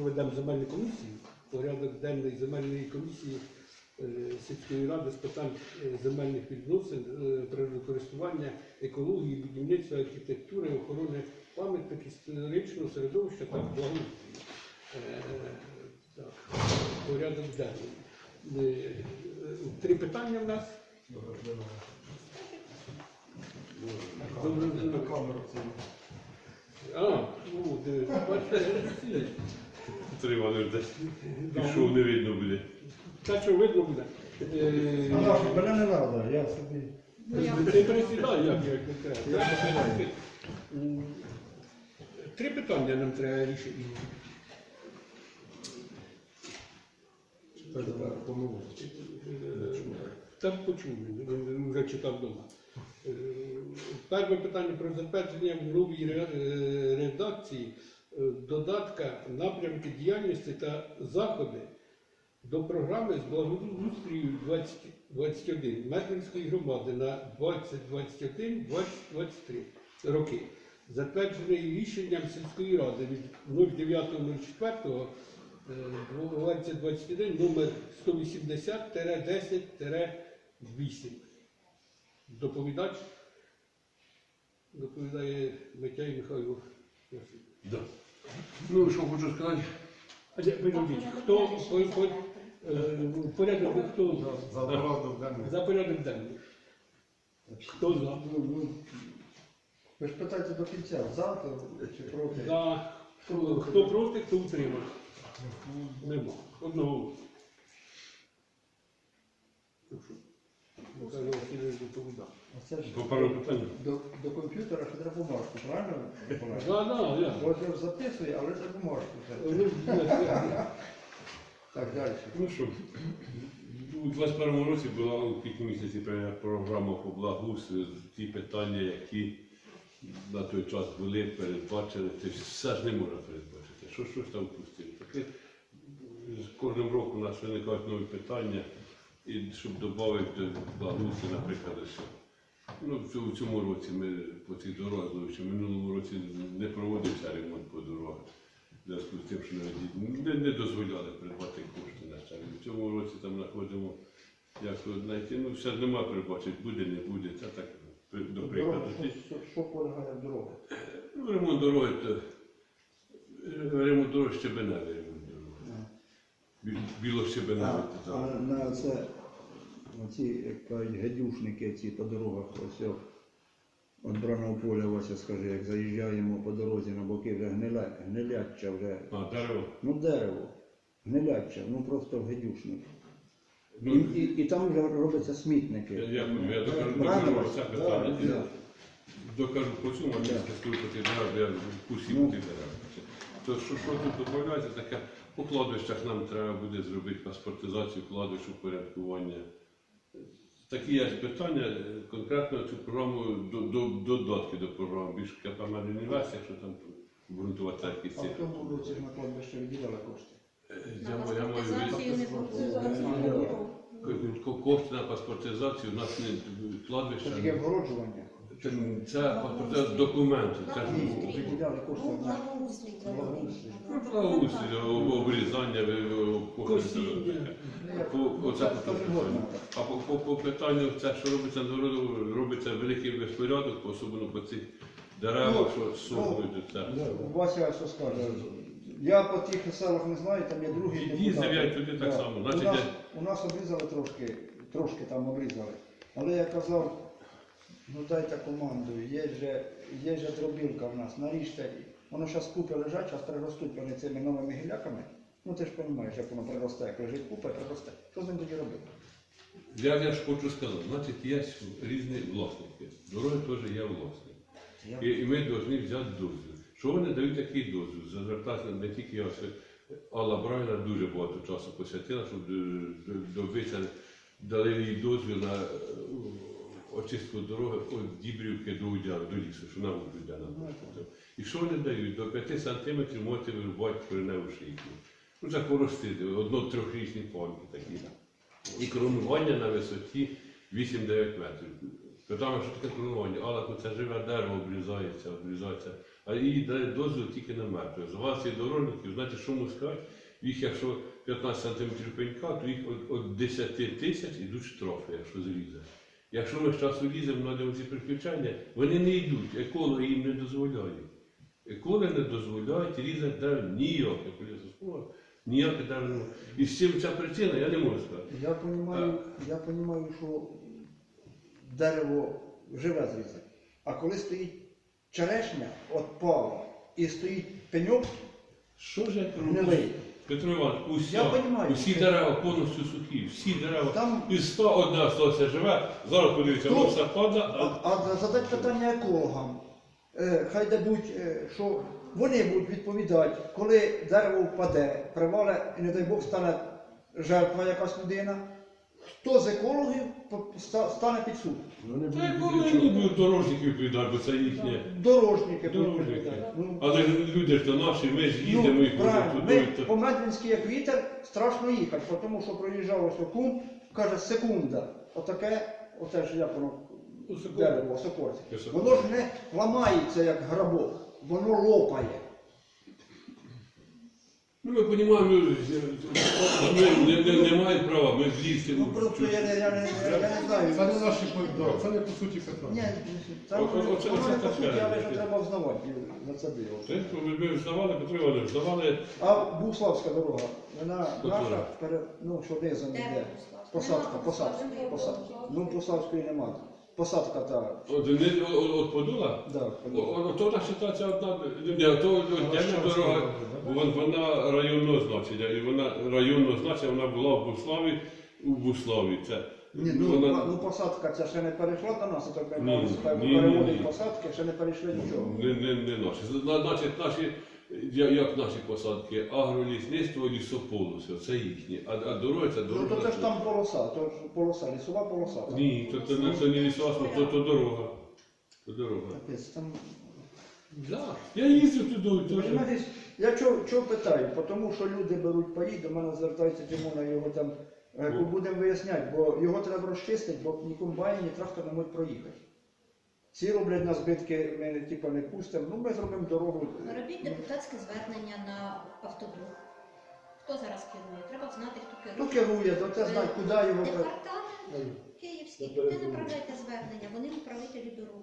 проведемо земельну комісію, порядок денний земельної комісії е, сільської ради з питань е, земельних відносин, е, природокористування, екології, будівництва, архітектури, охорони пам'яток історичного середовища та благоустрою. Порядок денний. Три питання в нас. Добре, На камеру. А, ну, бачите, Петро Іванович десь пішов, не видно буде. та що видно буде. Е, мене не треба, я собі. Ти присідай, як як не треба. М, Три питання нам треба рішити. Так почув, він вже читав вдома. Е, Перше питання про затвердження в новій ре- е, редакції додатка напрямки діяльності та заходи до програми з благоустрою 2021 Метринської громади на 2021-2023 роки, затверджений рішенням сільської ради від 09.04 2021 номер 180-10-8. Доповідач доповідає Митяй Михайло. Да. Ну, що хочу сказати, А де- Підождіть, хто по- по- е, порядок, хто За порядок денний. за порядок денний? Хто за? Ну, ну, Ви ж питаєте до кінця, за то чи проти? За. Хто, хто проти, хто утримав? Нема. Одного. Михайло Васильович доповідав. Оце ж по пару питань. до, до комп'ютера ще треба бумажку, правильно? Миколай? Да, да, я. Ось я ж записую, але це бумажку. Ну, я- Так, далі. Ну що, у 21 році була у квітні місяці прийняла програма по благоустрою, ті питання, які на той час були, передбачені, це все ж не можна передбачити. Що, що ж там пустили? Таке, з кожним роком у нас виникають нові питання, і щоб додати до наприклад, що Ну, в цьому- році ми по цій дорозі, що в минулому році не проводився ремонт по дорогах. В зв'язку з тим, що навіть не, не дозволяли придбати кошти на це. В цьому році там знаходимо, як то знайти, ну все нема передбачити, буде, не буде. Це так, до прикладу. Що- полягає в дорогу? Ну, ремонт дороги, то ремонт дороги щебеневий ремонт дороги. Бі- Білощебеневий. А, а на це оці як кажуть, гадюшники ці по дорогах, ось от браного поля Вася скаже, як заїжджаємо по дорозі на боки вже гниля, гниляча вже. А, дерево. Ну дерево, гниляча, ну просто гадюшник. Ну, І, і, і там вже робляться смітники. Я, я, я докажу, Правильно? докажу це питання. Да, да. Докажу по цьому, а не скажу по ті дерева, я в курсі Ну. по тих дерев. То що, що тут додається, таке по кладовищах нам треба буде зробити паспортизацію кладовищ упорядкування. Такі є питання, е, конкретно цю програму, до, до, додатки до програми, більш КПМ інвестиція, якщо там обґрунтувати якісь А в цифри. тому році ж на кладбище виділяли кошти. Е, Я, мо- я маю від- кошти на паспортизацію, у нас не кладбище. Це таке вгороджування. Це, це паспортизація. Це ж Ні, виділяли кошти Ну, благоустрій робити. Благоустрій, об- обрізання, Косіння. Оце Це по питанню. А по, по, по питанню, це, що робиться на дорогу, робиться великий безпорядок, особливо по цих деревах, що сохнуть. Це. Вася що скаже? Я по тих селах не знаю, там є другі Їздив я туди так само. У Значить, нас, я- у нас обрізали трошки, трошки там обрізали. Але я казав, ну дайте команду, є же, є же дробілка в нас, наріжте. Воно зараз купи лежать, зараз приростуть вони цими новими гіляками. Ну ти ж розумієш, як воно приросте, як лежить купа, приросте. Що з ним тоді робити? Я, я ж хочу сказати, значить, є різні власники. Дороги теж є власник. І, і ми повинні взяти дозвіл. Що вони дають такий дозвіл? Звертатися не тільки я, Алла Брайна дуже багато часу посвятила, щоб е, до- добитися, дали їй дозвіл на е, очистку дороги від Дібрівки до Удяна, до лісу, що нам від Удяна. І що вони дають? До 5 сантиметрів можете вирубати кореневу шийку. Ну, це поростити, одно-трьохрічні пам'ятки такі. І коронування на висоті 8-9 метрів. Питаємо, що таке коронування, але це живе дерево обрізається, обрізається. а їй дають дозвіл тільки на мертвих. З вас є дорожників, знаєте, що можу сказати? Їх, якщо 15 см пенька, то їх від 10 тисяч йдуть штрафи, якщо зрізати. Якщо ми з часу ліземо на ці приключення, вони не йдуть, екологи їм не дозволяють. Екологи не дозволяють різати дерево ніяке, полісослова, ніяке дерево. не. І з чим ця причина, я не можу сказати. Я розумію, я розумію, що дерево живе зрізати. А коли стоїть черешня от пала і стоїть пеньок, Що ж я кажу? гнилий. Петро Іванович, усі, Я понимаю, усі дерева повністю сухі, всі дерева. Там- І 100 одна живе, зараз подивіться, Ну, все падає, А, а а задати питання екологам. Е, хай дадуть, е, що вони будуть відповідати, коли дерево впаде, привале, і не дай Бог стане жертва якась людина. Хто з екологів стане під суд? Та екологи не будуть дорожників відповідати, бо це їхнє. Дорожники будуть Дорожники. відповідати. Ну, Але люди ж то наші, ми ж їздимо і Ну, правильно. Ми туди. по Медвінській як вітер страшно їхати, тому що проїжджав ось кум, каже, секунда. Отаке, оце ж як воно дерево. Осокорці. Воно ж не ламається як грабок, воно лопає. Ну, ми розуміємо, ми, ми не, не, не маємо права, ми влізти. Ну просто я, не- я, не, я, не знаю. Це не наші да, це не по суті Ні, питання. там Оце- оце- по таке. суті, але ж треба взнавати за це диво. Це, ми, ми взнавали, Петро Іванович, взнавали, А Буславська дорога, вона наша, пере, ну що Де йде. Буславська? Посадка, Нема посадка, посадка. Ну, Буславської нема. Посадка та. от, не, от, от подула, Да, О, о, То наша ситуація одна, ні, то отдельна дорога, вон- вона районного значення, і вона районного значення, вона була в Буславі, у Буславі. Це, Ні, ну, вона, ну посадка ця ще не перейшла до нас, а так Ні, ні, ні, ні. посадки, ще не перейшли нічого. не, не, не наші. Зна- Значить, наші, як наші посадки, агролісництво, лісополоси, це їхні. А, а дороги це Ну то це ж там полоса, то ж полоса, лісова полоса. там. Ні, то, то, не- це не лісоасно, то, то дорога. То дорога. Капець, там Да. Я їздив туди, Ви розумієте, Я чого, чого питаю? Бо Тому що люди беруть паї, до мене звертається Димона, його там е, Ну. будемо виясняти, бо його треба розчистити, бо ні комбайн, ні трактор не можуть проїхати. Ці роблять на збитки, ми типу, не пустимо, ну ми зробимо дорогу. Робіть депутатське звернення на автодруг. Хто зараз керує? Треба знати, хто Хто керує. керує, то це знає, куди його. Департамент Київський. Туди направляйте звернення, вони управителі дорог.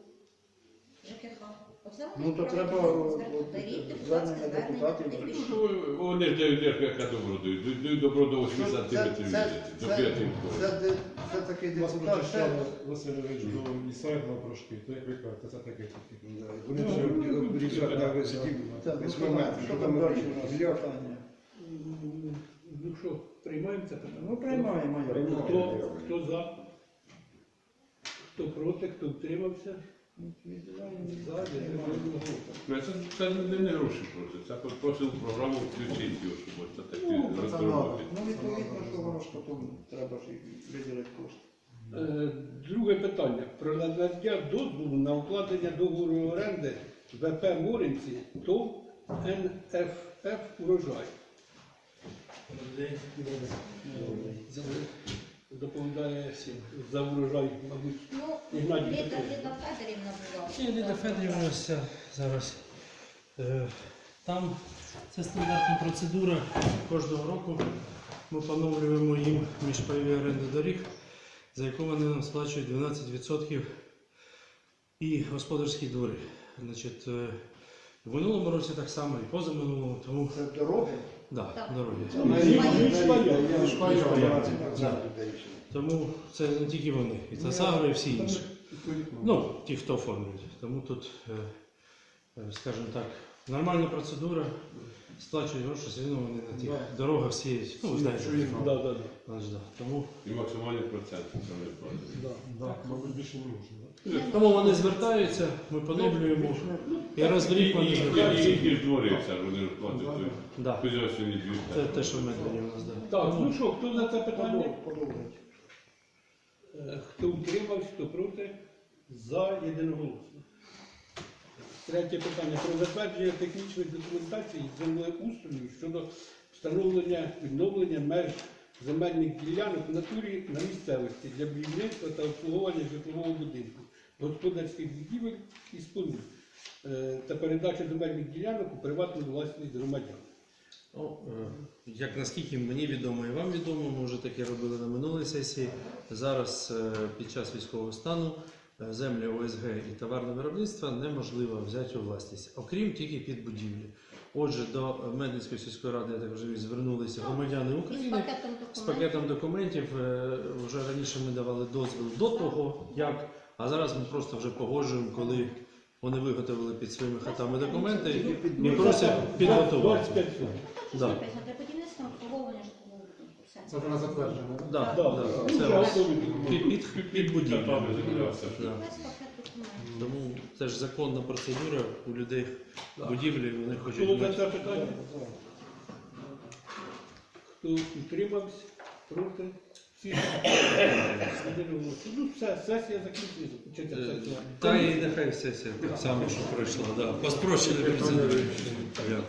ЖКХ. Ну то треба звернення депутатів. Ну, Вони ж дають як яка добро дають. Добро до 8 Це- сантиметрів це- до це- 5 Це, такий депутат. Васильович до Ісаєва трошки, то як ви кажете, це таке таке. Вони вже обрізали на висоті це, ну, 8 що там- далі? Ну що, приймаємо це питання? Ну приймаємо. Хто, хто за? Хто проти, хто утримався? Ну, Це, це не, не гроші просто. Це от просто в програму включити його, щоб от це такі Ну, це розробити. Ну, відповідно, що воно ж потім треба ж і виділити кошти. Е, Друге питання. Про надання дозволу на укладення договору оренди ВП Моринці ТОВ НФФ урожай. Доповідає всім за урожай, мабуть. Ну, Ігнатій Ліда Петрович. Ліда Федорівна була. Ні, Ліда Федорівна ся зараз. Е, Там це стандартна процедура. Кожного року ми поновлюємо їм міжпайові оренди доріг, за яку вони нам сплачують 12% і господарські двори. Значить, е, в минулому році так само і позаминулому, тому Це дороги. да, Так. дороги. Да. Тому це не тільки вони, і це Сагри, і всі інші. Ну, ті, хто оформлюють. Тому тут, е, е, скажімо так, нормальна процедура. Сплачують гроші, все одно вони на тих дорогах сіють. Ну, ви знаєте, Да, да, да. значить, да. Тому, І максимальний процент це не. Да. Так, мабуть, більше не можна. да? тому вони звертаються, ми поновлюємо. І раз в рік вони І звертаються. їхні ж двори вони ж платять. Да. Хозяйственні дві. Це те, що в мене у нас да. Так, ну що, хто за це питання? Подовжують. Е, Хто утримався, хто проти? За єдиноголосно. Третє питання про затвердження технічної документації землеустрою щодо встановлення відновлення меж земельних ділянок в натурі на місцевості для будівництва та обслуговування житлового будинку, господарських будівель і споруд, е, та передача земельних ділянок у приватну власність громадян. Ну, е, як наскільки мені відомо і вам відомо, ми вже таке робили на минулій сесії. Зараз е, під час військового стану землі ОСГ і товарне виробництво неможливо взяти у власність, окрім тільки під будівлі. Отже, до Медицької сільської ради, я так розумію, звернулися громадяни України. З пакетом документів е, вже раніше ми давали дозвіл до того, як, а зараз ми просто вже погоджуємо, коли вони виготовили під своїми хатами документи і просять підготувати. Да. Написано, Для будівництва обслуговування житлового будинку. Все. Це вже на затвердження, так? Да, Да, да, да. це під, під, під будівлю. Да. Тому це ж законна процедура у людей будівлі, вони хочуть мати. це питання? Хто утримався? Проти? Всі? Ну, все, сесія закінчується. Чи ця Е? Та і нехай сесія так само, що пройшла, да. по спрощеній процедурі. Дякую.